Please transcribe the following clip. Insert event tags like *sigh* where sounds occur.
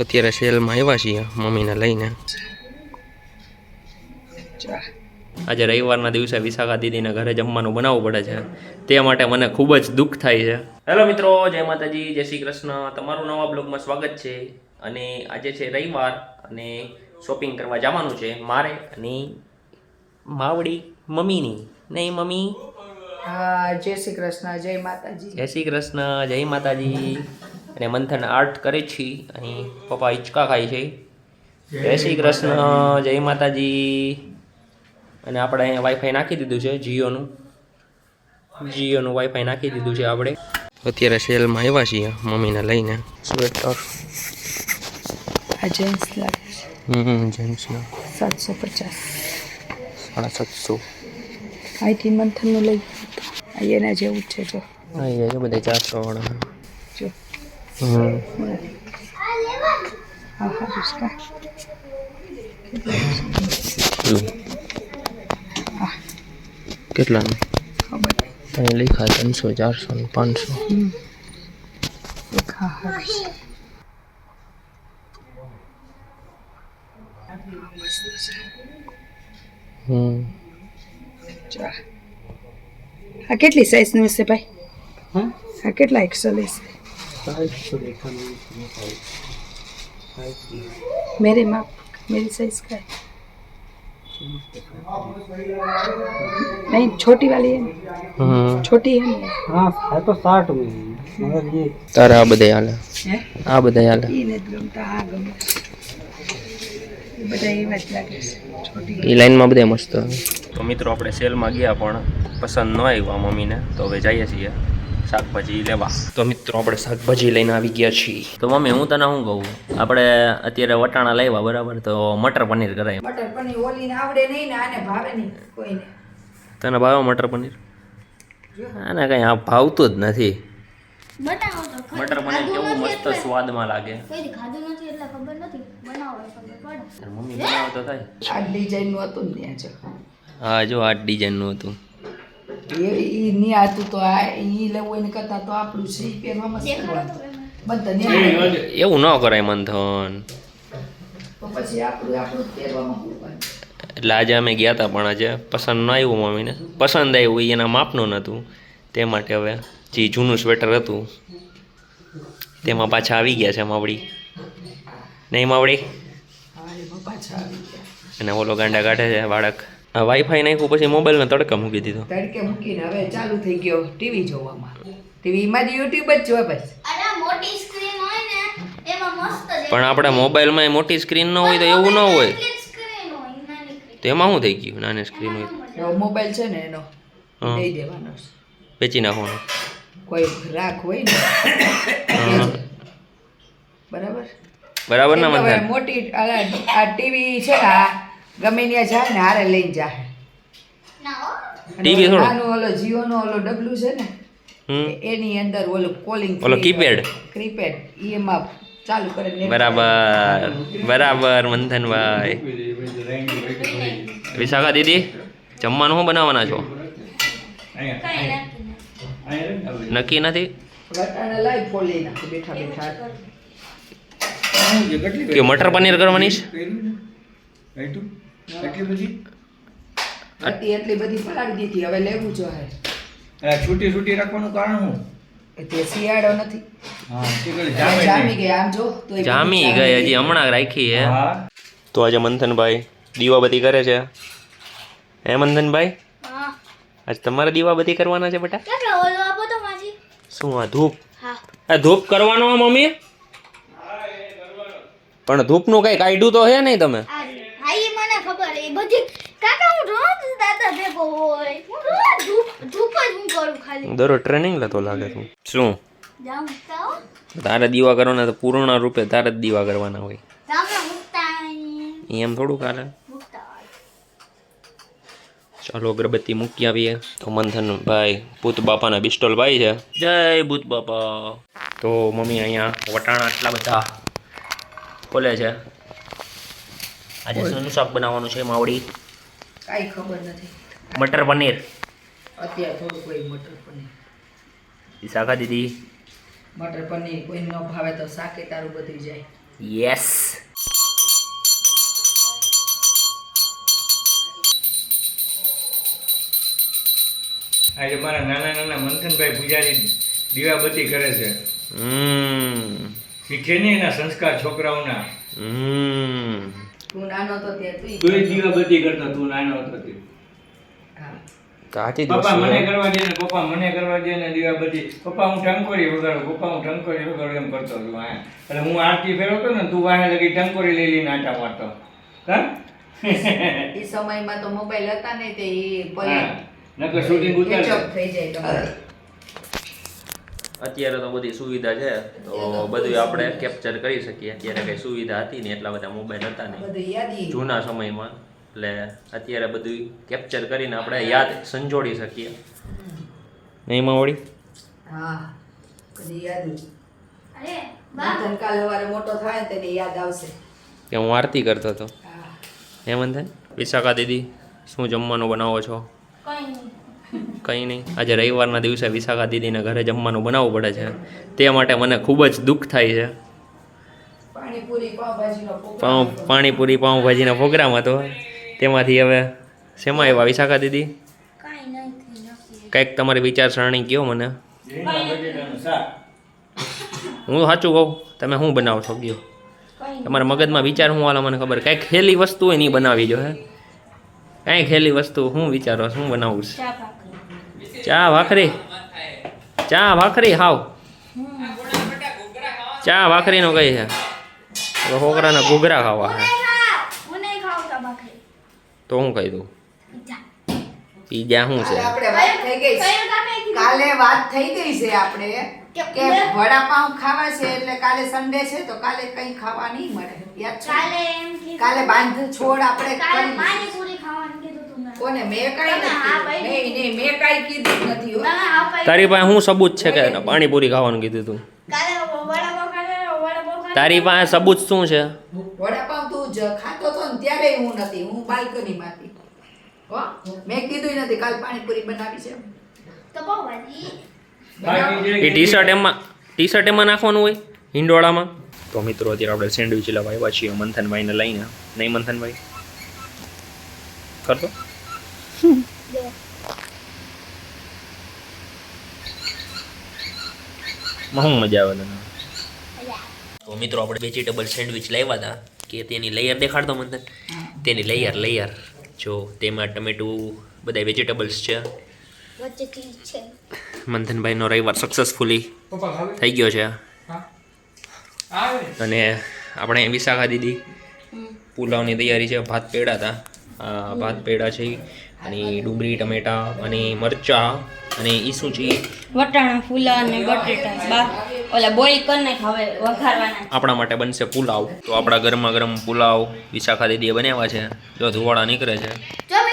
અત્યારે સેલમાં આવ્યા છીએ મમ્મીને લઈને. આજે રવિવારના દિવસે વિશાખા દીદીને ઘરે જમવાનું બનાવવું પડે છે. તે માટે મને ખૂબ જ દુઃખ થાય છે. હેલો મિત્રો જય માતાજી જય શ્રી કૃષ્ણ. તમારું નવા બ્લોગમાં સ્વાગત છે. અને આજે છે રવિવાર અને શોપિંગ કરવા જવાનું છે મારે અને માવડી મમ્મીની. નહીં મમ્મી? જય શ્રી કૃષ્ણ જય માતાજી. જય શ્રી કૃષ્ણ જય માતાજી. અને મંથન આર્ટ કરે છે. અહીં પપ્પા હિંચકા ખાય છે. જય શ્રી કૃષ્ણ જય માતાજી. અને આપણે અહીંયા વાઈફાઈ નાખી દીધું છે જીઓનું. જીઓનું વાઈફાઈ નાખી દીધું છે આપણે. અત્યારે સેલમાં આવ્યા છીએ મમ્મીને લઈને. સ્વેટર. આ જેન્ટ્સ લાગે છે. હમ જેન્ટ્સના સાતસો પચાસ. સાડા સાતસો. અહીંથી મંથનનું લઈ આઈ એના જેવું જ છે જો. એ બધા ચારસો વાળા હા હા નહીં. ત્યાં લખ્યા ત્રણસો ચારસો ને પાંચસો હમ. સાઈઝ હા હા ભાઈ જો આ. આ કેટલી સાઈઝનું હશે ભાઈ આ કેટલા એક્સેલ હશે मेरे माप मेरी साइज का है नहीं छोटी वाली है ना હમ छोटी है ना हाँ है तो साठ में मगर ये તારે આ બધા હાલે હે આ બધા હાલે એ નથી ગમતા આ ગમે એ બધા એવા જ લાગે છે છોટી એ લાઈનમાં બધા મસ્ત તો મિત્રો આપણે સેલમાં ગયા પણ પસંદ ન આવ્યા મમ્મીને તો હવે જઈએ છીએ શાકભાજી લેવા. તો મિત્રો આપણે શાકભાજી લઈને આવી ગયા છીએ. તો મમ્મી હું તને શું કહું? આપણે અત્યારે વટાણા લાવ્યા બરાબર? તો મટર પનીર કરાય. મટર પનીર ઓલીને આવડે નહીં ને આને ભાવે નહીં કોઈને. તને ભાવે મટર પનીર? આને કંઈ આ ભાવતું જ નથી. મટર પનીર કેવું મસ્ત સ્વાદમાં લાગે. ખાધું નથી એટલે ખબર નથી. બનાવો ખબર પડે. મમ્મી બનાવો તો થાય. આ ડિઝાઇનનું હતું ને હા જો આ ડિઝાઇનનું હતું. એ ઈ આતું તો આ ઈ લેવું એને કરતા તો આપણું છે ઈ પહેરવા મસ્ત દેખાડો તો બધા એમાં. ને એવું ન કરાય મંથન તો પછી આપણું આપણું પહેરવામાં? એટલે આજે અમે ગયા હતા પણ આજે પસંદ ન આવ્યું મમ્મીને. પસંદ આવ્યું એના માપનું નહોતું તે માટે હવે જે જૂનું સ્વેટર હતું તેમાં પાછા આવી ગયા છે માવડી. નહીં માવડી? પાછા અને ઓલો ગાંડા કાઢે છે બાળક. આ વાઈફાઈ નાખ્યું પછી મોબાઈલને તડકા મૂકી દીધો. તડકે મૂકીને હવે ચાલુ થઈ ગયો ટીવી જોવામાં. ટીવીમાં જ યુટ્યુબ જ જોવે બસ. મોટી સ્ક્રીન હોય ને એમાં મસ્ત પણ આપણા મોબાઈલમાં મોટી સ્ક્રીન ન હોય તો એવું ન હોય. તો એમાં શું થઈ ગયું? નાની સ્ક્રીન હોય. મોબાઈલ છે ને એનો. દઈ દેવાનો વેચી નાખવાનો. કોઈ રાખ હોય ને બરાબર? બરાબર ના મોટી આ આ ટીવી છે આ ગમે ત્યાં જાય ને હારે લઈને જાય. ટીવી હો. અને ઓલો જીઓ નો ઓલો જીઓનો ઓલો ડબલું છે ને એની અંદર ઓલું કોલિંગ ઓલો કીપેડ કીપેડ એમાં ચાલુ કરીને બરાબર. બરાબર મંથનભાઈ વિશાખા દીદી જમવાનું શું બનાવવાના છો? નક્કી નથી? કે મટર પનીર કરવાની છે? એટલી બધી? હતી એટલી બધી પલાળી દીધી. હવે લેવું જો હે છૂટી છૂટી રાખવાનું કારણ શું? તે શિયાળો નથી. જામી ગઈ. આમ જો તો જામી ગઈ. હજી હમણાં રાખી હે. તો આજે મંથનભાઈ દીવાબત્તી કરે છે. હે મંથનભાઈ? આજે આજ તમારે દીવાબત્તી કરવાના છે બેટા? શું આ ધૂપ? હા. આ ધૂપ કરવાનો હે મમ્મી પણ ધૂપનું કઈ કાઢ્યું તો હે નહીં તમે આ હા ઈ મને ખબર એ બધી કાકા હું રોજ દાદા ભેગો હોય હું રોજ ધૂપ ધૂપ જ હું કરું ખાલી દરરોજ ટ્રેનિંગ લેતો લાગે તું. શું? તારે દીવા કરવાના તો પૂર્ણ રૂપે તારે જ દીવા કરવાના હોય. એમ થોડું કાલે. ચાલો અગરબત્તી મૂકી આવીએ. તો મંથન ભાઈ ભૂત બાપાના બિસ્ટોલ ભાઈ છે. જય ભૂત બાપા. તો મમ્મી અહીંયા વટાણા આટલા બધા ખોલે છે. આજે શું શાક બનાવવાનું છે માવડી? કાંઈ ખબર નથી. મટર પનીર. અત્યારે થોડું કોઈ મટર પનીર. શાખા દીદી મટર પનીર કોઈ ન ભાવે તો શાકે તારું બધું જાય. યસ આજે મારા નાના નાના મંથનભાઈ પૂજારી દીવાબત્તી કરે છે. હમ. શીખે ને એના સંસ્કાર છોકરાઓના. હમ. તું નાનો તો ત્યાં તું દીવા દીવાબત્તી કરતો તું નાનો હતો તે. સાચી પપ્પા દોસ્તો. મને કરવા દે ને પપ્પા મને કરવા દે ને દીવાબત્તી પપ્પા હું ટંકોરી વગાડું પપ્પા હું ટંકોરી વગાડું એમ કરતો હતો હા. એટલે હું આરતી ફેરવતો ને તું વાહે લગી ટંકોરી લઈ લઈને આટા મારતો. હા? એ સમયમાં તો મોબાઈલ હતા ને તે નકર શૂટિંગ ઉતાર. થઈ જાય તમારે અત્યારે તો બધી સુવિધા છે તો બધું આપણે કેપ્ચર કરી શકીએ. અત્યારે કઈ સુવિધા હતી ને એટલા બધા મોબાઈલ હતા નહીં બધું યાદી જૂના સમયમાં. એટલે અત્યારે બધું કેપ્ચર કરીને આપણે યાદ સંજોડી શકીએ. નહીં વળી? હા બધી યાદી. અરે બા. કાલ સવારે મોટો થાય ને તેને યાદ આવશે. કે હું આરતી કરતો હતો. હા. હે મંથન? વિશાખા દીદી શું જમવાનું બનાવો છો? કંઈ નહીં. આજે રવિવારના દિવસે વિશાખા દીદીને ઘરે જમવાનું બનાવવું પડે છે. તે માટે મને ખૂબ જ દુઃખ થાય છે. પાણીપુરી પાઉંભાજીનો પ્રોગ્રામ હતો. તેમાંથી હવે શેમાં આવ્યા? વિશાખા દીદી? કંઈક તમારી વિચારસરણી કયો મને? હું સાચું કહું તમે શું બનાવો છો કયો તમારા મગજમાં વિચાર શું હાલો મને ખબર? કાંઈક ખેલી વસ્તુ હોય નહીં બનાવી જો હે. કાંઈક હેલી વસ્તુ હું વિચારો શું બનાવું છે? ચા ભાખરી. ચા ભાખરી? હાવ. ચા ભાખરીનો કઈ છે? છોકરાને ઘૂઘરા ખાવા છે નહીં ખાવ હું નહીં ખાવ ચા ભાખરી તો હું કહી દઉં. પીઝા શું છે? કાલે વાત થઈ ગઈ છે. કયું કાપે કીધું? કાલે વાત થઈ ગઈ છે આપણે કે વડાપાઉં ખાવા છે એટલે કાલે સન્ડે છે તો કાલે કઈ ખાવા નહીં મળે. યાદ કાલે એમ કાલે બાંધ છોડ આપણે કાલે પાણીપુરી ખાવાનું કીધું કોને મેં કાંઈ નહીં નહીં મેં કાંઈ કીધું નથી. તારી પાસે શું સબૂત છે કે પાણીપુરી ખાવાનું કીધું તું. તારી પાસે સબૂત શું છે? વડાપાઉં તું જ ખાતો ત્યારે હું નથી હું બાલ્કનીમાં હતી હો મેં કીધું નથી કાલ પાણીપુરી બનાવી છે તો બહુ ભાજી. એ ટી શર્ટ એમાં ટી શર્ટ એમાં નાખવાનું હોય હિંડોળામાં? તો મિત્રો અત્યારે આપણે સેન્ડવિચ લેવા આવ્યા છીએ મંથનભાઈને લઈને. નહીં મંથનભાઈ? કરતો? *laughs* મજા આવે તને? તો મિત્રો આપણે વેજીટેબલ સેન્ડવિચ લાવ્યા હતા. કે તેની લેયર દેખાડતો મંથન તેની લેયર લેયર જો તેમાં ટમેટું બધા વેજીટેબલ્સ છે. મંથનભાઈનો રવિવાર સક્સેસફુલી થઈ ગયો છે. અને આપણે વિશાખા દીદી પુલાવની તૈયારી છે. ભાત પેડા હતા. આ ભાત પેડા છે. અને ડુંગળી ટમેટા અને મરચા અને ઈ છે વટાણા ફૂલા અને બટેટા બા બોઈલ કરી નાખ હવે વઘારવાના આપણા માટે બનશે પુલાવ. તો આપણા ગરમા ગરમ પુલાવ વિશાખા દીદીએ બનાવ્યા છે. જો ધુવાડા નીકળે છે. જો